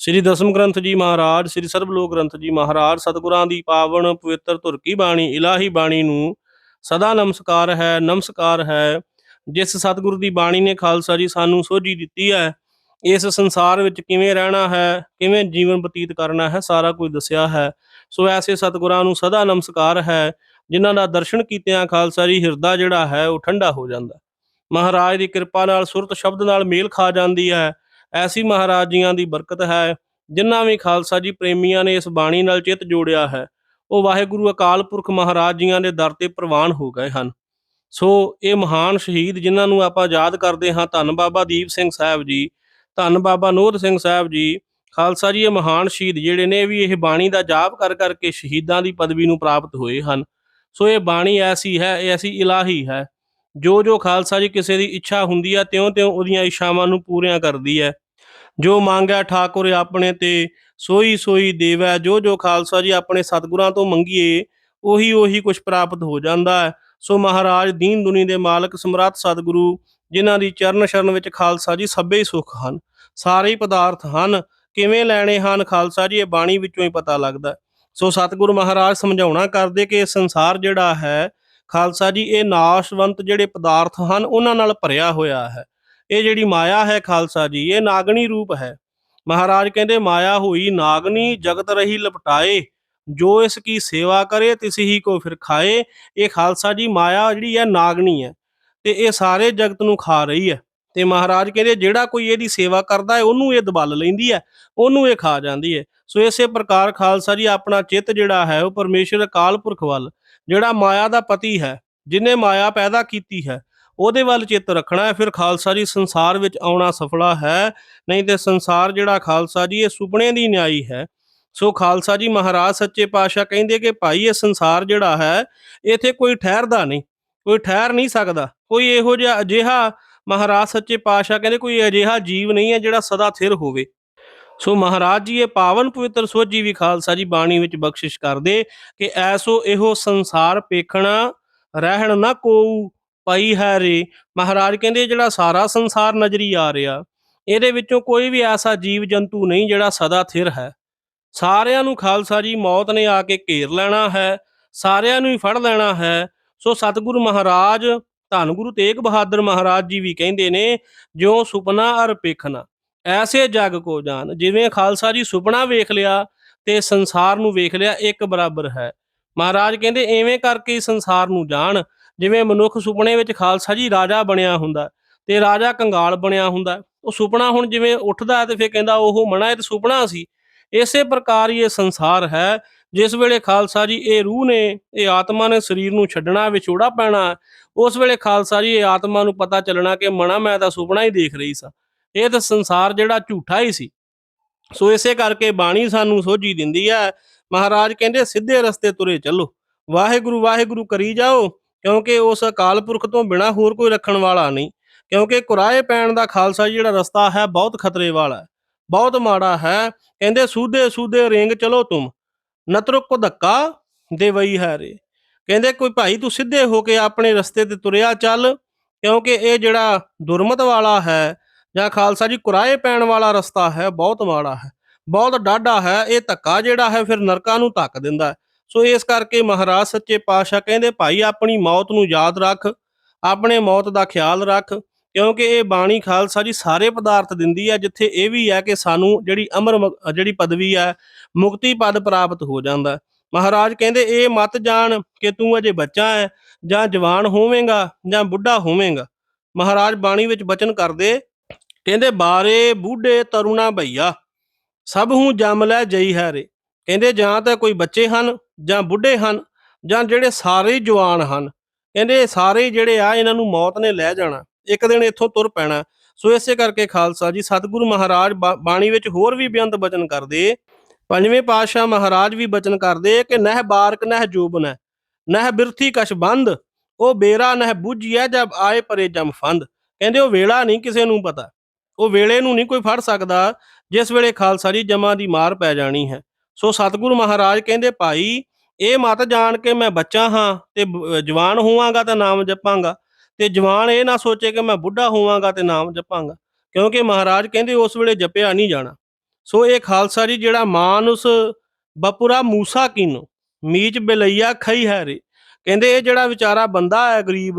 ਸ੍ਰੀ ਦਸਮ ਗ੍ਰੰਥ ਜੀ ਮਹਾਰਾਜ, ਸ੍ਰੀ ਸਰਬਲੋਕ ਗ੍ਰੰਥ ਜੀ ਮਹਾਰਾਜ, ਸਤਿਗੁਰਾਂ ਦੀ ਪਾਵਨ ਪਵਿੱਤਰ ਧੁਰ ਕੀ ਬਾਣੀ, ਇਲਾਹੀ ਬਾਣੀ ਨੂੰ ਸਦਾ ਨਮਸਕਾਰ ਹੈ ਨਮਸਕਾਰ ਹੈ। ਜਿਸ ਸਤਿਗੁਰ ਦੀ ਬਾਣੀ ਨੇ ਖਾਲਸਾ ਜੀ ਸਾਨੂੰ ਸੋਝੀ ਦਿੱਤੀ ਹੈ, ਇਸ ਸੰਸਾਰ ਵਿੱਚ ਕਿਵੇਂ ਰਹਿਣਾ ਹੈ, ਕਿਵੇਂ ਜੀਵਨ ਬਤੀਤ ਕਰਨਾ ਹੈ, ਸਾਰਾ ਕੁਝ ਦੱਸਿਆ ਹੈ। ਸੋ ਐਸੇ ਸਤਿਗੁਰਾਂ ਨੂੰ ਸਦਾ ਨਮਸਕਾਰ ਹੈ, ਜਿਨ੍ਹਾਂ ਦਾ ਦਰਸ਼ਨ ਕੀਤਿਆਂ ਖਾਲਸਾ ਜੀ, ਹਿਰਦਾ ਜਿਹੜਾ ਹੈ, ਉਹ ਠੰਡਾ ਹੋ ਜਾਂਦਾ। ਮਹਾਰਾਜ ਦੀ ਕਿਰਪਾ ਨਾਲ, ਸੁਰਤ ਸ਼ਬਦ ਨਾਲ ਮੇਲ ਖਾ ਜਾਂਦੀ ਹੈ। ਐਸੀ ਮਹਾਰਾਜ ਜੀਆਂ ਦੀ ਬਰਕਤ ਹੈ, ਜਿਨ੍ਹਾਂ ਵੀ ਖਾਲਸਾ ਜੀ ਪ੍ਰੇਮੀਆਂ ਨੇ ਇਸ ਬਾਣੀ ਨਾਲ ਚਿੱਤ ਜੋੜਿਆ ਹੈ। ਉਹ ਵਾਹਿਗੁਰੂ ਅਕਾਲ ਪੁਰਖ ਮਹਾਰਾਜ ਜੀਆਂ ਦੇ ਦਰ ਤੇ ਪ੍ਰਵਾਨ ਹੋ ਗਏ ਹਨ। ਸੋ ਇਹ ਮਹਾਨ ਸ਼ਹੀਦ ਜਿਨ੍ਹਾਂ ਨੂੰ ਆਪਾਂ ਯਾਦ ਕਰਦੇ ਹਾਂ, ਧੰਨ ਬਾਬਾ ਦੀਪ ਸਿੰਘ ਸਾਹਿਬ ਜੀ, ਧੰਨ ਬਾਬਾ ਨੋਧ ਸਿੰਘ ਸਾਹਿਬ ਜੀ, ਖਾਲਸਾ ਜੀ ਇਹ ਮਹਾਨ ਸ਼ਹੀਦ ਜਿਹੜੇ ਨੇ ਵੀ ਇਹ ਬਾਣੀ ਦਾ ਜਾਪ ਕਰ ਕਰਕੇ ਸ਼ਹੀਦਾਂ ਦੀ ਪਦਵੀ ਨੂੰ ਪ੍ਰਾਪਤ ਹੋਏ ਹਨ। ਸੋ ਇਹ ਬਾਣੀ ਐਸੀ ਹੈ, ਇਹ ਐਸੀ ਇਲਾਹੀ ਹੈ। ਜੋ ਜੋ ਖਾਲਸਾ ਜੀ ਕਿਸੇ ਦੀ ਇੱਛਾ ਹੁੰਦੀ ਹੈ ਤਿਉਂ-ਤਿਉਂ ਉਹਦੀਆਂ ਇੱਛਾਵਾਂ ਨੂੰ ਪੂਰੀਆਂ ਕਰਦੀ ਹੈ ਜੋ ਮੰਗਿਆ ਠਾਕੁਰ ਆਪਣੇ ਤੇ ਸੋਈ ਸੋਈ ਦੇਵੈ। ਜੋ ਜੋ ਖਾਲਸਾ ਜੀ ਆਪਣੇ ਸਤਿਗੁਰਾਂ ਤੋਂ ਮੰਗੀਏ ਉਹੀ ਉਹੀ ਕੁਝ ਪ੍ਰਾਪਤ ਹੋ ਜਾਂਦਾ ਹੈ ਸੋ ਮਹਾਰਾਜ ਦੀਨ ਦੁਨੀ ਦੇ ਮਾਲਕ ਸਮਰੱਥ ਸਤਿਗੁਰੂ, ਜਿਨ੍ਹਾਂ ਦੀ ਚਰਨ ਸ਼ਰਨ ਵਿੱਚ ਖਾਲਸਾ ਜੀ ਸਭੇ ਹੀ ਸੁਖ ਹਨ, ਸਾਰੇ ਹੀ ਪਦਾਰਥ ਹਨ, ਕਿਵੇਂ ਲੈਣੇ ਹਨ ਖਾਲਸਾ ਜੀ, ਇਹ ਬਾਣੀ ਵਿੱਚੋਂ ਹੀ ਪਤਾ ਲੱਗਦਾ ਸੋ ਸਤਿਗੁਰੂ ਮਹਾਰਾਜ ਸਮਝਾਉਣਾ ਕਰਦੇ ਕਿ ਇਹ ਸੰਸਾਰ ਜਿਹੜਾ ਹੈ ਖਾਲਸਾ ਜੀ, ਇਹ ਨਾਸ਼ਵੰਤ ਜਿਹੜੇ ਪਦਾਰਥ ਹਨ, ਉਹਨਾਂ ਨਾਲ ਭਰਿਆ ਹੋਇਆ ਹੈ। ਇਹ ਜਿਹੜੀ ਮਾਇਆ ਹੈ ਖਾਲਸਾ ਜੀ, ਇਹ ਨਾਗਣੀ ਰੂਪ ਹੈ। ਮਹਾਰਾਜ ਕਹਿੰਦੇ, ਮਾਇਆ ਹੋਈ ਨਾਗਣੀ, ਜਗਤ ਰਹੀ ਲਪਟਾਏ। ਜੋ ਇਸ ਕੀ ਸੇਵਾ ਕਰੇ, ਤਿਸ ਹੀ ਕੋ ਫਿਰ ਖਾਏ। ਇਹ ਖਾਲਸਾ ਜੀ, ਮਾਇਆ ਜਿਹੜੀ ਹੈ, ਨਾਗਣੀ ਹੈ। ਤੇ ਇਹ ਸਾਰੇ ਜਗਤ ਨੂੰ ਖਾ ਰਹੀ ਹੈ। ਤੇ ਮਹਾਰਾਜ ਕਹਿੰਦੇ, ਜਿਹੜਾ ਕੋਈ ਇਹਦੀ ਸੇਵਾ ਕਰਦਾ ਹੈ, ਉਹਨੂੰ ਇਹ ਦਬਲ ਲੈਂਦੀ ਹੈ, ਉਹਨੂੰ ਇਹ ਖਾ ਜਾਂਦੀ ਹੈ। ਸੋ ਇਸੇ ਪ੍ਰਕਾਰ ਖਾਲਸਾ ਜੀ, ਆਪਣਾ ਚਿੱਤ ਜਿਹੜਾ ਹੈ, ਉਹ ਪਰਮੇਸ਼ਰ ਅਕਾਲ ਪੁਰਖ ਵੱਲ ਜਿਹੜਾ ਮਾਇਆ ਦਾ ਪਤੀ ਹੈ, ਜਿਨੇ ਮਾਇਆ ਪੈਦਾ ਕੀਤੀ ਹੈ, ਉਹਦੇ ਵੱਲ ਚਿੱਤ ਰੱਖਣਾ ਹੈ, ਫਿਰ ਖਾਲਸਾ ਜੀ ਸੰਸਾਰ ਵਿੱਚ ਆਉਣਾ ਸਫਲਾ ਹੈ, ਨਹੀਂ ਤੇ ਸੰਸਾਰ ਜਿਹੜਾ ਖਾਲਸਾ ਜੀ, ਇਹ ਸੁਪਨੇ ਦੀ ਨਿਆਈ ਹੈ। ਸੋ ਖਾਲਸਾ ਜੀ ਮਹਾਰਾਜ ਸੱਚੇ ਪਾਤਸ਼ਾਹ ਕਹਿੰਦੇ ਕਿ ਭਾਈ ਇਹ ਸੰਸਾਰ ਜਿਹੜਾ ਹੈ, ਇੱਥੇ ਕੋਈ ਠਹਿਰਦਾ ਨਹੀਂ, ਕੋਈ ਠਹਿਰ ਨਹੀਂ ਸਕਦਾ, ਕੋਈ ਇਹੋ ਜਿਹਾ ਅਜਿਹਾ ਮਹਾਰਾਜ ਸੱਚੇ ਪਾਤਸ਼ਾਹ ਕਹਿੰਦੇ ਕੋਈ ਅਜਿਹਾ ਜੀਵ ਨਹੀਂ ਹੈ ਜਿਹੜਾ ਸਦਾ ਥਿਰ ਹੋਵੇ। ਸੋ ਮਹਾਰਾਜ ਜੀ, ਇਹ ਪਾਵਨ ਪਵਿੱਤਰ ਸੋਝੀ ਵੀ ਖਾਲਸਾ ਜੀ ਬਾਣੀ ਵਿੱਚ ਬਖਸ਼ਿਸ਼ ਕਰਦੇ ਕਿ ਐਸੋ ਇਹੋ ਸੰਸਾਰ ਪੇਖਣਾ ਰਹਿਣ ਨਾ ਕੋਊ, ਪਈ ਹੈ ਰੇ। ਮਹਾਰਾਜ ਕਹਿੰਦੇ, ਜਿਹੜਾ ਸਾਰਾ ਸੰਸਾਰ ਨਜ਼ਰੀ ਆ ਰਿਹਾ, ਇਹਦੇ ਵਿੱਚੋਂ ਕੋਈ ਵੀ ਐਸਾ ਜੀਵ ਜੰਤੂ ਨਹੀਂ ਜਿਹੜਾ ਸਦਾ ਥਿਰ ਹੈ। ਸਾਰਿਆਂ ਨੂੰ ਖਾਲਸਾ ਜੀ, ਮੌਤ ਨੇ ਆ ਕੇ ਘੇਰ ਲੈਣਾ ਹੈ, ਸਾਰਿਆਂ ਨੂੰ ਹੀ ਫੜ ਲੈਣਾ ਹੈ। ਸੋ ਸਤਿਗੁਰੂ ਮਹਾਰਾਜ, ਧੰਨ ਗੁਰੂ ਤੇਗ ਬਹਾਦਰ ਮਹਾਰਾਜ ਜੀ ਵੀ ਕਹਿੰਦੇ ਨੇ, ਜਿਉ ਸੁਪਨਾ ਅਰ ਪੇਖਣਾ ਐਸੇ ਜਗ ਕੋ ਜਾਣ ਜਿਵੇਂ ਖਾਲਸਾ ਜੀ ਸੁਪਨਾ ਵੇਖ ਲਿਆ ਤੇ ਸੰਸਾਰ ਨੂੰ ਵੇਖ ਲਿਆ, ਇੱਕ ਬਰਾਬਰ ਹੈ। ਮਹਾਰਾਜ ਕਹਿੰਦੇ, ਐਵੇਂ ਕਰਕੇ ਹੀ ਸੰਸਾਰ ਨੂੰ ਜਾਣ। ਜਿਵੇਂ ਮਨੁੱਖ ਸੁਪਨੇ ਵਿੱਚ ਖਾਲਸਾ ਜੀ ਰਾਜਾ ਬਣਿਆ ਹੁੰਦਾ ਤੇ ਰਾਜਾ ਕੰਗਾਲ ਬਣਿਆ ਹੁੰਦਾ। ਉਹ ਸੁਪਨਾ ਹੁਣ ਜਿਵੇਂ ਉੱਠਦਾ ਤੇ ਫਿਰ ਕਹਿੰਦਾ, ਉਹ ਮਣਾ ਇਹ ਤੇ ਸੁਪਨਾ ਸੀ। ਇਸੇ ਪ੍ਰਕਾਰ ਹੀ ਇਹ ਸੰਸਾਰ ਹੈ। ਜਿਸ ਵੇਲੇ ਖਾਲਸਾ ਜੀ ਇਹ ਰੂਹ ਨੇ, ਇਹ ਆਤਮਾ ਨੇ ਸਰੀਰ ਨੂੰ ਛੱਡਣਾ ਵਿਛੋੜਾ ਪੈਣਾ, ਉਸ ਵੇਲੇ ਖਾਲਸਾ ਜੀ ਇਹ ਆਤਮਾ ਨੂੰ ਪਤਾ ਚੱਲਣਾ ਕਿ ਮਣਾ ਮੈਂ ਤਾਂ ਸੁਪਨਾ ਹੀ ਦੇਖ ਰਹੀ ਸਾਂ। ਇਹ ਤਾਂ ਸੰਸਾਰ ਜਿਹੜਾ ਝੂਠਾ ਹੀ ਸੀ। ਸੋ ਇਸੇ ਕਰਕੇ ਬਾਣੀ ਸਾਨੂੰ ਸੋਝੀ ਦਿੰਦੀ ਹੈ ਮਹਾਰਾਜ ਕਹਿੰਦੇ ਸਿੱਧੇ ਰਸਤੇ ਤੁਰੇ ਚੱਲੋ। ਵਾਹਿਗੁਰੂ ਵਾਹਿਗੁਰੂ ਕਰੀ ਜਾਓ, ਕਿਉਂਕਿ ਉਸ ਅਕਾਲ ਪੁਰਖ ਤੋਂ ਬਿਨਾ ਹੋਰ ਕੋਈ ਰੱਖਣ ਵਾਲਾ ਨਹੀਂ। ਕਿਉਂਕਿ ਕੁਰਾਏ ਪੈਣ ਦਾ ਖਾਲਸਾ ਜਿਹੜਾ ਰਸਤਾ ਹੈ, ਬਹੁਤ ਖਤਰੇ ਵਾਲਾ ਹੈ, ਬਹੁਤ ਮਾੜਾ ਹੈ। ਕਹਿੰਦੇ ਸੂਦੇ ਸੂਦੇ ਰੇਂਗ ਚਲੋ ਤੁਮ ਨਤਰੁਕ ਕੋ ਧੱਕਾ ਦੇਵਈ ਹੈ ਰੇ ਕਹਿੰਦੇ ਕੋਈ ਭਾਈ ਤੂੰ ਸਿੱਧੇ ਹੋ ਕੇ ਆਪਣੇ ਰਸਤੇ ਤੇ ਤੁਰਿਆ ਚੱਲ, ਕਿਉਂਕਿ ਇਹ ਜਿਹੜਾ ਦੁਰਮਤ ਵਾਲਾ ਹੈ ਜਾਂ ਖਾਲਸਾ ਜੀ ਕੁਰਾਏ ਪੈਣ ਵਾਲਾ ਰਸਤਾ ਹੈ, ਬਹੁਤ ਮਾੜਾ ਹੈ, ਬਹੁਤ ਡਾਢਾ ਹੈ, ਇਹ ਧੱਕਾ ਜਿਹੜਾ ਹੈ ਫਿਰ ਨਰਕਾਂ ਨੂੰ ਧੱਕ ਦਿੰਦਾ ਹੈ। ਸੋ ਇਸ ਕਰਕੇ ਮਹਾਰਾਜ ਸੱਚੇ ਪਾਤਸ਼ਾਹ ਕਹਿੰਦੇ, ਭਾਈ, ਆਪਣੀ ਮੌਤ ਨੂੰ ਯਾਦ ਰੱਖ, ਆਪਣੇ ਮੌਤ ਦਾ ਖਿਆਲ ਰੱਖ, ਕਿਉਂਕਿ ਇਹ ਬਾਣੀ ਖਾਲਸਾ ਜੀ ਸਾਰੇ ਪਦਾਰਥ ਦਿੰਦੀ ਹੈ, ਜਿੱਥੇ ਇਹ ਵੀ ਹੈ ਕਿ ਸਾਨੂੰ ਜਿਹੜੀ ਅਮਰ ਜਿਹੜੀ ਪਦਵੀ ਹੈ, ਮੁਕਤੀ ਪਦ ਪ੍ਰਾਪਤ ਹੋ ਜਾਂਦਾ ਮਹਾਰਾਜ ਕਹਿੰਦੇ, ਇਹ ਮਤ ਜਾਣ ਕਿ ਤੂੰ ਅਜੇ ਬੱਚਾ ਹੈ, ਜਾਂ ਜਵਾਨ ਹੋਵੇਂਗਾ, ਜਾਂ ਬੁੱਢਾ ਹੋਵੇਂਗਾ। ਮਹਾਰਾਜ ਬਾਣੀ ਵਿੱਚ ਬਚਨ ਕਰਦੇ ਕਹਿੰਦੇ, ਬਾਰੇ ਬੁੱਢੇ ਤਰੁਣਾ ਭਈਆ, ਸਭ ਹੂੰ ਜੰਮ ਲੈ ਜਈ ਹੈ ਰੇ ਕਹਿੰਦੇ, ਜਾਂ ਤਾਂ ਕੋਈ ਬੱਚੇ ਹਨ, ਜਾਂ ਬੁੱਢੇ ਹਨ, ਜਾਂ ਜਿਹੜੇ ਸਾਰੇ ਜਵਾਨ ਹਨ। ਕਹਿੰਦੇ ਸਾਰੇ ਜਿਹੜੇ ਆ, ਇਹਨਾਂ ਨੂੰ ਮੌਤ ਨੇ ਲੈ ਜਾਣਾ। ਇੱਕ ਦਿਨ ਇੱਥੋਂ ਤੁਰ ਪੈਣਾ। ਸੋ ਇਸੇ ਕਰਕੇ ਖਾਲਸਾ ਜੀ, ਸਤਿਗੁਰੂ ਮਹਾਰਾਜ ਬਾ- ਬਾਣੀ ਵਿੱਚ ਹੋਰ ਵੀ ਬੇਅੰਤ ਬਚਨ ਕਰਦੇ, ਪੰਜਵੇਂ ਪਾਤਸ਼ਾਹ ਮਹਾਰਾਜ ਵੀ ਬਚਨ ਕਰਦੇ ਕਿ ਨਹਿ ਬਾਰਕ, ਨਹਿ ਜੋਬਨ ਹੈ ਨਹਿ ਬਿਰਥੀ ਕਸ਼ ਬੰਦ, ਉਹ ਬੇਰਾ ਨਹਿ ਬੁਝੀਐ, ਜਬ ਆਏ ਪਰੇ ਜਮ ਫੰਦ। ਕਹਿੰਦੇ, ਉਹ ਵੇਲਾ ਨਹੀਂ ਕਿਸੇ ਨੂੰ ਪਤਾ। ਉਹ ਵੇਲੇ ਨੂੰ ਨਹੀਂ ਕੋਈ ਫੜ ਸਕਦਾ, ਜਿਸ ਵੇਲੇ ਖਾਲਸਾ ਜੀ ਜਮਾ ਦੀ ਮਾਰ ਪੈ ਜਾਣੀ ਹੈ। ਸੋ ਸਤਿਗੁਰੂ ਮਹਾਰਾਜ ਕਹਿੰਦੇ, ਭਾਈ, ਇਹ ਮਤ ਜਾਣ ਕੇ ਮੈਂ ਬੱਚਾ ਹਾਂ ਤੇ ਜਵਾਨ ਹੋਵਾਂਗਾ ਤਾਂ ਨਾਮ ਜਪਾਂਗਾ। ਤੇ ਜਵਾਨ ਇਹ ਨਾ ਸੋਚੇ ਕਿ ਮੈਂ ਬੁੱਢਾ ਹੋਵਾਂਗਾ ਤੇ ਨਾਮ ਜਪਾਂਗਾ, ਕਿਉਂਕਿ ਮਹਾਰਾਜ ਕਹਿੰਦੇ, ਉਸ ਵੇਲੇ ਜਪਿਆ ਨਹੀਂ ਜਾਣਾ। ਸੋ ਇਹ ਖਾਲਸਾ ਜੀ ਜਿਹੜਾ ਮਾਨੁਸ ਬਪੁਰਾ ਮੂਸਾ ਕੀਨੋ, ਮੀਚ ਬਲਈਆ ਖਈ ਹੈ ਰੇ ਕਹਿੰਦੇ, ਇਹ ਜਿਹੜਾ ਵਿਚਾਰਾ ਬੰਦਾ ਹੈ ਗਰੀਬ,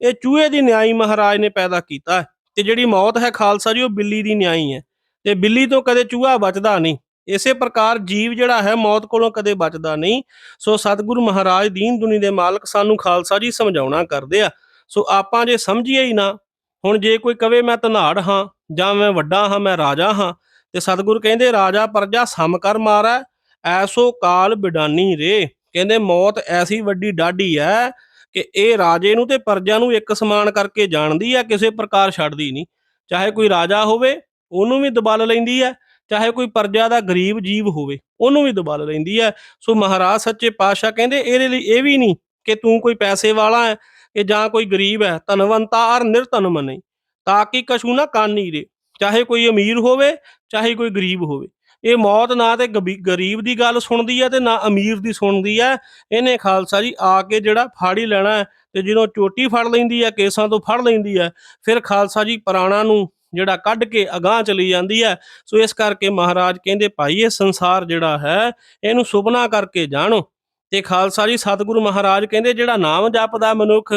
ਇਹ ਚੂਹੇ ਦੀ ਨਿਆਈ ਮਹਾਰਾਜ ਨੇ ਪੈਦਾ ਕੀਤਾ ਹੈ। ਤੇ ਜਿਹੜੀ ਮੌਤ ਹੈ ਖਾਲਸਾ ਜੀ, ਉਹ ਬਿੱਲੀ ਦੀ ਨਿਆਈ ਹੈ। ਤੇ ਬਿੱਲੀ ਤੋਂ ਕਦੇ ਚੂਹਾ ਬਚਦਾ ਨਹੀਂ। ਇਸੇ ਪ੍ਰਕਾਰ ਜੀਵ ਜਿਹੜਾ ਹੈ, ਮੌਤ ਕੋਲੋਂ ਕਦੇ ਬਚਦਾ ਨਹੀਂ। ਸੋ ਸਤਿਗੁਰੂ ਮਹਾਰਾਜ ਦੀਨ ਦੁਨੀ ਦੇ ਮਾਲਕ ਸਾਨੂੰ ਖਾਲਸਾ ਜੀ ਸਮਝਾਉਣਾ ਕਰਦੇ ਆ। ਸੋ ਆਪਾਂ ਜੇ ਸਮਝੀਏ ਹੀ ਨਾ, ਹੁਣ ਜੇ ਕੋਈ ਕਵੇ ਮੈਂ ਧਨਾੜ ਹਾਂ, ਜਾਂ ਮੈਂ ਵੱਡਾ ਹਾਂ, ਮੈਂ ਰਾਜਾ ਹਾਂ, ਤੇ ਸਤਿਗੁਰੂ ਕਹਿੰਦੇ, ਰਾਜਾ ਪਰਜਾ ਸਮ ਕਰ ਮਾਰੈ, ਐਸੋ ਕਾਲ ਬਿਡਾਨੀ ਰੇ। ਕਹਿੰਦੇ, ਮੌਤ ਐਸੀ ਵੱਡੀ ਡਾਢੀ ਹੈ ਕਿ ਇਹ ਰਾਜੇ ਨੂੰ ਤੇ ਪਰਜਾ ਨੂੰ ਇੱਕ ਸਮਾਨ ਕਰਕੇ ਜਾਣਦੀ ਹੈ, ਕਿਸੇ ਪ੍ਰਕਾਰ ਛੱਡਦੀ ਨਹੀਂ। ਚਾਹੇ ਕੋਈ ਰਾਜਾ ਹੋਵੇ, ਉਹਨੂੰ ਵੀ ਦਬਲ ਲੈਂਦੀ ਹੈ, ਚਾਹੇ ਕੋਈ ਪਰਜਾ ਦਾ ਗਰੀਬ ਜੀਵ ਹੋਵੇ, ਉਹਨੂੰ ਵੀ ਦਬਲ ਲੈਂਦੀ ਹੈ। ਸੋ ਮਹਾਰਾਜ ਸੱਚੇ ਪਾਤਸ਼ਾਹ ਕਹਿੰਦੇ, ਇਹਦੇ ਲਈ ਇਹ ਵੀ ਨਹੀਂ ਕਿ ਤੂੰ ਕੋਈ ਪੈਸੇ ਵਾਲਾ ਹੈ ਕਿ ਜਾਂ ਕੋਈ ਗਰੀਬ ਹੈ ਧਨਵੰਤਾ ਅਰ ਨਿਰਧਨ ਮਨੇ, ਤਾਂ ਕਿ ਕਛੂ ਨਾ ਕਾਨੀ ਰੇ ਚਾਹੇ ਕੋਈ ਅਮੀਰ ਹੋਵੇ, ਚਾਹੇ ਕੋਈ ਗਰੀਬ ਹੋਵੇ। ਇਹ ਮੌਤ ਨਾ ਤੇ ਗਰੀਬ ਦੀ ਗੱਲ ਸੁਣਦੀ ਹੈ ਤੇ ਨਾ ਅਮੀਰ ਦੀ ਸੁਣਦੀ ਹੈ ਇਹਨੇ ਖਾਲਸਾ ਜੀ ਆ ਕੇ ਜਿਹੜਾ ਫੜ ਹੀ ਲੈਣਾ ਹੈ ਤੇ ਜਦੋਂ ਚੋਟੀ ਫੜ ਲੈਂਦੀ ਹੈ ਕੇਸਾਂ ਤੋਂ ਫੜ ਲੈਂਦੀ ਹੈ ਫਿਰ ਖਾਲਸਾ ਜੀ ਪੁਰਾਣਾ ਨੂੰ ਜਿਹੜਾ ਕੱਢ ਕੇ ਅਗਾਹ ਚਲੀ ਜਾਂਦੀ ਹੈ ਸੋ ਇਸ ਕਰਕੇ ਮਹਾਰਾਜ ਕਹਿੰਦੇ, ਭਾਈ, ਇਹ ਸੰਸਾਰ ਜਿਹੜਾ ਹੈ, ਇਹਨੂੰ ਸੁਪਨਾ ਕਰਕੇ ਜਾਣੋ। ਤੇ ਖਾਲਸਾ ਜੀ ਸਤਿਗੁਰੂ ਮਹਾਰਾਜ ਕਹਿੰਦੇ, ਜਿਹੜਾ ਨਾਮ ਜਪਦਾ ਮਨੁੱਖ,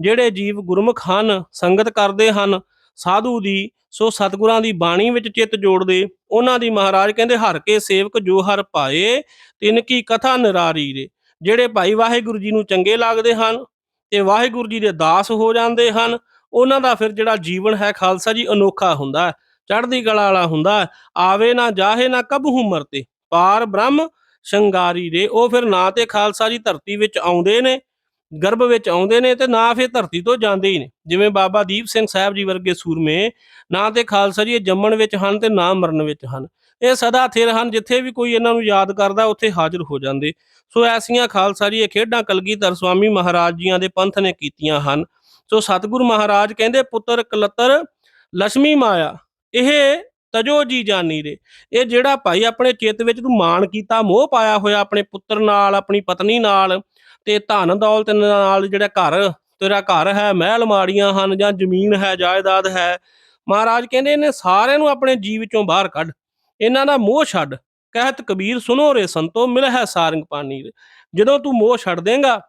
ਜਿਹੜੇ ਜੀਵ ਗੁਰਮੁਖ ਹਨ, ਸੰਗਤ ਕਰਦੇ ਹਨ ਸਾਧੂ ਦੀ, ਸੋ ਸਤਿਗੁਰਾਂ ਦੀ ਬਾਣੀ ਵਿੱਚ ਚਿੱਤ ਜੋੜਦੇ, ਉਹਨਾਂ ਦੀ ਮਹਾਰਾਜ ਕਹਿੰਦੇ, ਹਰ ਕੇ ਸੇਵਕ ਜੋ ਹਰ ਪਾਏ, ਤਿਨ ਕੀ ਕਥਾ ਨਿਰਾਰੀ ਰੇ। ਜਿਹੜੇ ਭਾਈ ਵਾਹਿਗੁਰੂ ਜੀ ਨੂੰ ਚੰਗੇ ਲੱਗਦੇ ਹਨ ਤੇ ਵਾਹਿਗੁਰੂ ਜੀ ਦੇ ਦਾਸ ਹੋ ਜਾਂਦੇ ਹਨ, ਉਹਨਾਂ ਦਾ ਫਿਰ ਜਿਹੜਾ ਜੀਵਨ ਹੈ ਖਾਲਸਾ ਜੀ, ਅਨੋਖਾ ਹੁੰਦਾ ਹੈ। ਚੜ੍ਹਦੀ ਕਲਾ ਵਾਲਾ ਹੁੰਦਾ ਹੈ। ਆਵੇ ਨਾ ਜਾਹੇ ਨਾ ਕਬਹੂ ਮਰਤੇ। ਪਾਰ ਬ੍ਰਹਮ ਸ਼ੰਗਾਰੀ ਰੇ। ਉਹ ਫਿਰ ਨਾ ਤੇ ਖਾਲਸਾ ਜੀ ਧਰਤੀ ਵਿੱਚ ਆਉਂਦੇ ਨੇ। ਗਰਭ ਵਿੱਚ ਆਉਂਦੇ ਨੇ ਤੇ ਨਾ ਫਿਰ ਧਰਤੀ ਤੋਂ ਜਾਂਦੇ ਹੀ ਨੇ। ਜਿਵੇਂ ਬਾਬਾ ਦੀਪ ਸਿੰਘ ਸਾਹਿਬ ਜੀ ਵਰਗੇ ਸੂਰਮੇ ਨਾ ਤੇ ਖਾਲਸਾ ਜੀ ਜੰਮਣ ਵਿੱਚ ਹਨ ਤੇ ਨਾ ਮਰਨ ਵਿੱਚ ਹਨ। ਇਹ ਸਦਾ ਥਿਰ ਹਨ, ਜਿੱਥੇ ਵੀ ਕੋਈ ਇਹਨਾਂ ਨੂੰ ਯਾਦ ਕਰਦਾ, ਉੱਥੇ ਹਾਜ਼ਰ ਹੋ ਜਾਂਦੇ। ਸੋ ਐਸੀਆਂ ਖਾਲਸਾ ਜੀ ਇਹ ਖੇਡਾਂ ਕਲਗੀਧਰ ਸਵਾਮੀ ਮਹਾਰਾਜ ਜੀਆਂ ਦੇ ਪੰਥ ਨੇ ਕੀਤੀਆਂ ਹਨ। ਸੋ ਸਤਿਗੁਰੂ ਮਹਾਰਾਜ ਕਹਿੰਦੇ, ਪੁੱਤਰ ਕਲਤਰ ਲక్ష్ਮੀ ਮਾਇਆ, ਇਹ ਤਜੋ ਜੀ ਜਾਨੀ ਰੇ। ਇਹ ਜਿਹੜਾ ਭਾਈ ਆਪਣੇ ਚਿੱਤ ਵਿੱਚ ਤੂੰ ਮਾਣ ਕੀਤਾ, ਮੋਹ ਪਾਇਆ ਹੋਇਆ ਆਪਣੇ ਪੁੱਤਰ ਨਾਲ, ਆਪਣੀ ਪਤਨੀ ਨਾਲ ਤੇ ਧਨ ਦੌਲਤ ਨਾਲ ਜਿਹੜਾ ਘਰ, ਤੇਰਾ ਘਰ ਹੈ, ਮਹਿਲ ਮਾੜੀਆਂ ਹਨ ਜਾਂ ਜ਼ਮੀਨ ਹੈ, ਜਾਇਦਾਦ ਹੈ। ਮਹਾਰਾਜ ਕਹਿੰਦੇ ਇਹਨੇ ਸਾਰਿਆਂ ਨੂੰ ਆਪਣੇ ਜੀਵ ਵਿੱਚੋਂ ਬਾਹਰ ਕੱਢ, ਇਹਨਾਂ ਦਾ ਮੋਹ ਛੱਡ। ਕਹਿਤ ਕਬੀਰ ਸੁਨੋ ਰੇ ਸੰਤੋ ਮਿਲ ਹੈ ਸਾਰੰਗ ਪਾਣੀ ਜਦੋਂ ਤੂੰ ਮੋਹ ਛੱਡ ਦੇਂਗਾ